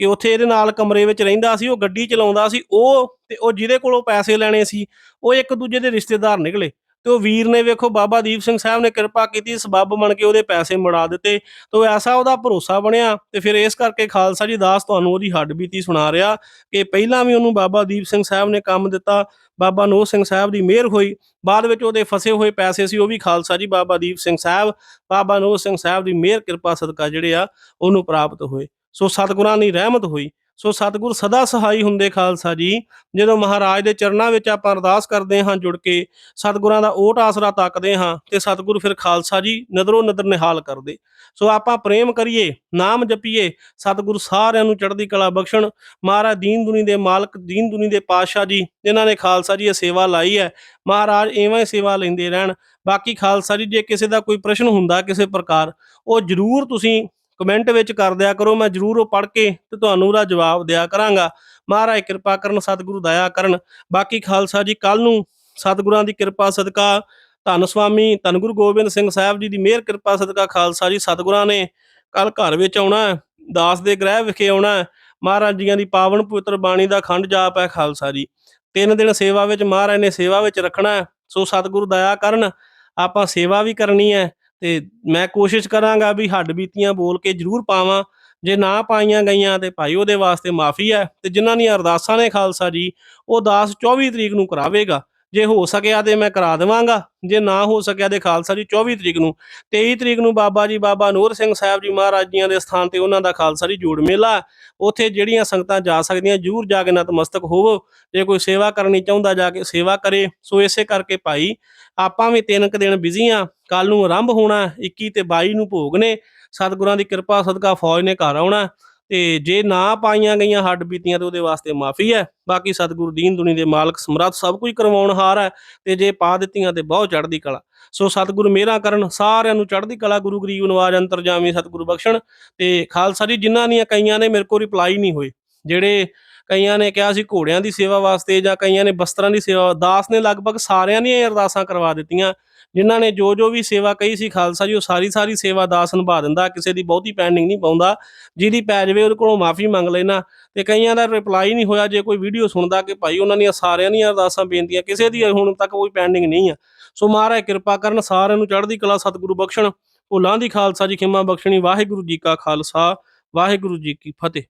ਕਿ ਉੱਥੇ ਇਹਦੇ ਨਾਲ ਕਮਰੇ ਵਿੱਚ ਰਹਿੰਦਾ ਸੀ, ਉਹ ਗੱਡੀ ਚਲਾਉਂਦਾ ਸੀ, ਉਹ ਤੇ ਉਹ ਜਿਹਦੇ ਕੋਲੋਂ ਪੈਸੇ ਲੈਣੇ ਸੀ, ਉਹ ਇੱਕ ਦੂਜੇ ਦੇ ਰਿਸ਼ਤੇਦਾਰ ਨਿਕਲੇ ਤੇ ਉਹ ਵੀਰ ਨੇ ਵੇਖੋ ਬਾਬਾ ਦੀਪ ਸਿੰਘ ਸਾਹਿਬ ਨੇ ਕਿਰਪਾ ਕੀਤੀ, ਸਬੱਬ ਬਣ ਕੇ ਉਹਦੇ ਪੈਸੇ ਮੁੜਾ ਦਿੱਤੇ ਤੇ ਉਹ ਐਸਾ ਉਹਦਾ ਭਰੋਸਾ ਬਣਿਆ ਤੇ ਫਿਰ ਇਸ ਕਰਕੇ ਖਾਲਸਾ ਜੀ ਦਾਸ ਤੁਹਾਨੂੰ ਉਹਦੀ ਹੱਡ ਬੀਤੀ ਸੁਣਾ ਰਿਹਾ ਕਿ ਪਹਿਲਾਂ ਵੀ ਉਹਨੂੰ ਬਾਬਾ ਦੀਪ ਸਿੰਘ ਸਾਹਿਬ ਨੇ ਕੰਮ ਦਿੱਤਾ, ਬਾਬਾ ਨੋਹ ਸਿੰਘ ਸਾਹਿਬ ਦੀ ਮਿਹਰ ਹੋਈ, ਬਾਅਦ ਵਿੱਚ ਉਹਦੇ ਫਸੇ ਹੋਏ ਪੈਸੇ ਸੀ, ਉਹ ਵੀ ਖਾਲਸਾ ਜੀ ਬਾਬਾ ਦੀਪ ਸਿੰਘ ਸਾਹਿਬ, ਬਾਬਾ ਨੋਹ ਸਿੰਘ ਸਾਹਿਬ ਦੀ ਮਿਹਰ, ਕਿਰਪਾ, ਸਦਕਾ ਜਿਹੜੇ ਆ ਉਹਨੂੰ ਪ੍ਰਾਪਤ ਹੋਏ। ਸੋ ਸਤਿਗੁਰਾਂ ਦੀ ਰਹਿਮਤ ਹੋਈ। ਸੋ ਸਤਿਗੁਰ ਸਦਾ ਸਹਾਈ ਹੁੰਦੇ ਖਾਲਸਾ ਜੀ। ਜਦੋਂ ਮਹਾਰਾਜ ਦੇ ਚਰਨਾਂ ਵਿੱਚ ਆਪਾਂ ਅਰਦਾਸ ਕਰਦੇ ਹਾਂ ਜੁੜ ਕੇ, ਸਤਿਗੁਰਾਂ ਦਾ ਓਟ ਆਸਰਾ ਤੱਕਦੇ ਹਾਂ ਤੇ ਸਤਿਗੁਰ ਫਿਰ ਖਾਲਸਾ ਜੀ ਨਦਰੋਂ ਨਦਰ ਨਿਹਾਲ ਕਰਦੇ। ਸੋ ਆਪਾਂ ਪ੍ਰੇਮ ਕਰੀਏ, ਨਾਮ ਜਪੀਏ, ਸਤਿਗੁਰ ਸਾਰਿਆਂ ਨੂੰ ਚੜ੍ਹਦੀ ਕਲਾ ਬਖਸ਼ਣ। ਮਹਾਰਾਜ ਦੀਨ ਦੁਨੀ ਦੇ ਮਾਲਕ ਦੀਨ ਦੁਨੀ ਦੇ ਪਾਤਸ਼ਾਹ ਜੀ, ਜਿਨ੍ਹਾਂ ਨੇ ਖਾਲਸਾ ਜੀ ਇਹ ਸੇਵਾ ਲਾਈ ਹੈ, ਮਹਾਰਾਜ ਐਵੇਂ ਹੀ ਸੇਵਾ ਲੈਂਦੇ ਰਹਿਣ। ਬਾਕੀ ਖਾਲਸਾ ਜੀ, ਜੇ ਕਿਸੇ ਦਾ ਕੋਈ ਪ੍ਰਸ਼ਨ ਹੁੰਦਾ ਕਿਸੇ ਪ੍ਰਕਾਰ, ਉਹ ਜਰੂਰ ਤੁਸੀਂ ਕਮੈਂਟ ਵਿੱਚ ਕਰ ਦਿਆ ਕਰੋ, ਮੈਂ ਜਰੂਰ ਉਹ ਪੜ੍ਹ ਕੇ ਤੇ ਤੁਹਾਨੂੰ ਉਹਦਾ ਜਵਾਬ ਦਿਆ ਕਰਾਂਗਾ। ਮਹਾਰਾਜ ਕਿਰਪਾ ਕਰਨ, ਸਤਿਗੁਰੂ ਦਇਆ ਕਰਨ। ਬਾਕੀ ਖਾਲਸਾ ਜੀ ਕੱਲ ਨੂੰ ਸਤਿਗੁਰਾਂ ਦੀ ਕਿਰਪਾ, ਸਦਕਾ ਧੰਨ ਸੁਆਮੀ ਧੰਨ ਗੁਰੂ ਗੋਬਿੰਦ ਸਿੰਘ ਸਾਹਿਬ ਜੀ ਦੀ ਮਿਹਰ, ਕਿਰਪਾ, ਸਦਕਾ ਖਾਲਸਾ ਜੀ, ਸਤਿਗੁਰਾਂ ਨੇ ਕੱਲ ਘਰ ਵਿੱਚ ਆਉਣਾ ਦਾਸ ਦੇ ਗ੍ਰਹਿ ਵਿਖੇ ਆਉਣਾ ਮਹਾਰਾਜ ਜੀਆਂ ਦੀ ਪਾਵਨ ਪਵਿੱਤਰ ਬਾਣੀ ਦਾ ਖੰਡ ਜਾਪ ਹੈ ਖਾਲਸਾ ਜੀ। ਤਿੰਨ ਦਿਨ ਸੇਵਾ ਵਿੱਚ ਮਹਾਰਾਜ ਨੇ ਸੇਵਾ ਵਿੱਚ ਰੱਖਣਾ ਸੋ ਸਤਿਗੁਰੂ ਦਇਆ ਕਰਨ, ਆਪਾਂ ਸੇਵਾ ਵੀ ਕਰਨੀ ਹੈ। ਤੇ ਮੈਂ ਕੋਸ਼ਿਸ਼ ਕਰਾਂਗਾ ਵੀ ਹੱਡ ਬੀਤੀਆਂ ਬੋਲ ਕੇ ਜਰੂਰ ਪਾਵਾਂ। ਜੇ ਨਾ ਪਾਈਆਂ ਗਈਆਂ ਤੇ ਭਾਈ ਉਹਦੇ ਵਾਸਤੇ ਮਾਫੀ ਹੈ ਤੇ ਜਿਨ੍ਹਾਂ ਦੀਆਂ ਅਰਦਾਸਾਂ ਨੇ ਖਾਲਸਾ ਜੀ, ਉਹ ਦਾਸ 24 ਤਰੀਕ ਨੂੰ ਕਰਾਵੇਗਾ। ਜੇ ਹੋ ਸਕਿਆ ਤੇ ਮੈਂ ਕਰਾ ਦੇਵਾਂਗਾ। ਜੇ ਨਾ ਹੋ ਸਕਿਆ ਤੇ ਖਾਲਸਾ ਜੀ 24 ਤਰੀਕ ਨੂੰ। 23 ਤਰੀਕ ਨੂੰ ਬਾਬਾ ਜੀ, ਬਾਬਾ ਨੂਰ ਸਿੰਘ ਸਾਹਿਬ ਜੀ ਮਹਾਰਾਜ ਜੀਆਂ ਦੇ ਸਥਾਨ ਤੇ ਉਹਨਾਂ ਦਾ ਖਾਲਸਾ ਜੀ ਜੋੜ ਮੇਲਾ। ਉੱਥੇ ਜਿਹੜੀਆਂ ਸੰਗਤਾਂ ਜਾ ਸਕਦੀਆਂ ਜਰੂਰ ਜਾ ਕੇ ਨਤਮਸਤਕ ਹੋਵੋ। ਜੇ ਕੋਈ ਸੇਵਾ ਕਰਨੀ ਚਾਹੁੰਦਾ ਜਾ ਕੇ ਸੇਵਾ ਕਰੇ, ਸੋ ਇਸੇ ਕਰਕੇ ਭਾਈ, ਆਪਾਂ ਵੀ ਤਿੰਨ ਕੁ ਦਿਨ ਬਿਜ਼ੀ ਆ। ਕੱਲ ਨੂੰ ਆਰੰਭ ਹੋਣਾ 21 ਤੇ 22 ਨੂੰ ਭੋਗ ਨੇ। ਸਤਿਗੁਰਾਂ ਦੀ ਕਿਰਪਾ, ਸਦਕਾ ਫੌਜ ਨੇ ਘਰ ਆਉਣਾ। ਤੇ ਜੇ ਨਾ ਪਾਈਆਂ ਗਈਆਂ ਹੱਡ ਬੀਤੀਆਂ ਤੇ ਉਹਦੇ ਵਾਸਤੇ ਮਾਫੀ ਹੈ। ਬਾਕੀ ਸਤਿਗੁਰੂ ਦੀਨ ਦੁਨੀ ਦੇ ਮਾਲਕ ਸਮਰੱਥ ਸਭ ਕੁਝ ਕਰਵਾਉਣ ਹਾਰ ਹੈ ਤੇ ਜੇ ਪਾ ਦਿੱਤੀਆਂ ਤੇ ਬਹੁਤ ਚੜ੍ਹਦੀ ਕਲਾ। ਸੋ ਸਤਿਗੁਰੂ ਮੇਰਾ ਕਰਨ, ਸਾਰਿਆਂ ਨੂੰ ਚੜ੍ਹਦੀ ਕਲਾ, ਗੁਰੂ ਗਰੀਬ ਨਵਾਜ ਅੰਤਰਜਾਮੀ ਸਤਿਗੁਰੂ ਬਖਸ਼ਣ। ਤੇ ਖਾਲਸਾ ਜੀ, ਜਿਨ੍ਹਾਂ ਦੀਆਂ ਕਈਆਂ ਨੇ ਮੇਰੇ ਕੋਲ ਰਿਪਲਾਈ ਨਹੀਂ ਹੋਏ, ਜਿਹੜੇ ਕਈਆਂ ਨੇ ਕਿਹਾ ਸੀ ਘੋੜਿਆਂ ਦੀ ਸੇਵਾ ਵਾਸਤੇ ਜਾਂ ਕਈਆਂ ਨੇ ਬਸਤਰਾਂ ਦੀ ਸੇਵਾ, ਦਾਸ ਨੇ ਲਗਭਗ ਸਾਰਿਆਂ ਦੀਆਂ ਅਰਦਾਸਾਂ ਕਰਵਾ ਦਿੱਤੀਆਂ। ਜਿਨ੍ਹਾਂ ਨੇ ਜੋ ਜੋ ਵੀ ਸੇਵਾ ਕਹੀ ਸੀ ਖਾਲਸਾ ਜੀ, ਉਹ ਸਾਰੀ ਸਾਰੀ ਸੇਵਾ ਦਾਸ ਨਿਭਾ ਦਿੰਦਾ, ਕਿਸੇ ਦੀ ਬਹੁਤੀ ਪੈਂਡਿੰਗ ਨਹੀਂ ਪਾਉਂਦਾ, ਜਿਹਦੀ ਪੈ ਜਾਵੇ ਉਹਦੇ ਕੋਲੋਂ ਮਾਫੀ ਮੰਗ ਲੈਣਾ ਤੇ ਕਈਆਂ ਦਾ ਰਿਪਲਾਈ ਨਹੀਂ ਹੋਇਆ, ਜੇ ਕੋਈ ਵੀਡੀਓ ਸੁਣਦਾ ਕਿ ਭਾਈ ਉਹਨਾਂ ਦੀਆਂ ਸਾਰਿਆਂ ਦੀਆਂ ਅਰਦਾਸਾਂ ਬੇਨਤੀਆਂ, ਕਿਸੇ ਦੀ ਹੁਣ ਤੱਕ ਕੋਈ ਪੈਂਡਿੰਗ ਨਹੀਂ ਆ। ਸੋ ਮਹਾਰਾਜ ਕਿਰਪਾ ਕਰਨ ਸਾਰਿਆਂ ਨੂੰ ਚੜ੍ਹਦੀ ਕਲਾ ਸਤਿਗੁਰੂ ਬਖਸ਼ਣ ਭੁੱਲਾਂ ਦੀ ਖਾਲਸਾ ਜੀ, ਖਿਮਾ ਬਖਸ਼ਣੀ, ਵਾਹਿਗੁਰੂ ਜੀ ਕਾ ਖਾਲਸਾ, ਵਾਹਿਗੁਰੂ ਜੀ ਕੀ ਫਤਿਹ।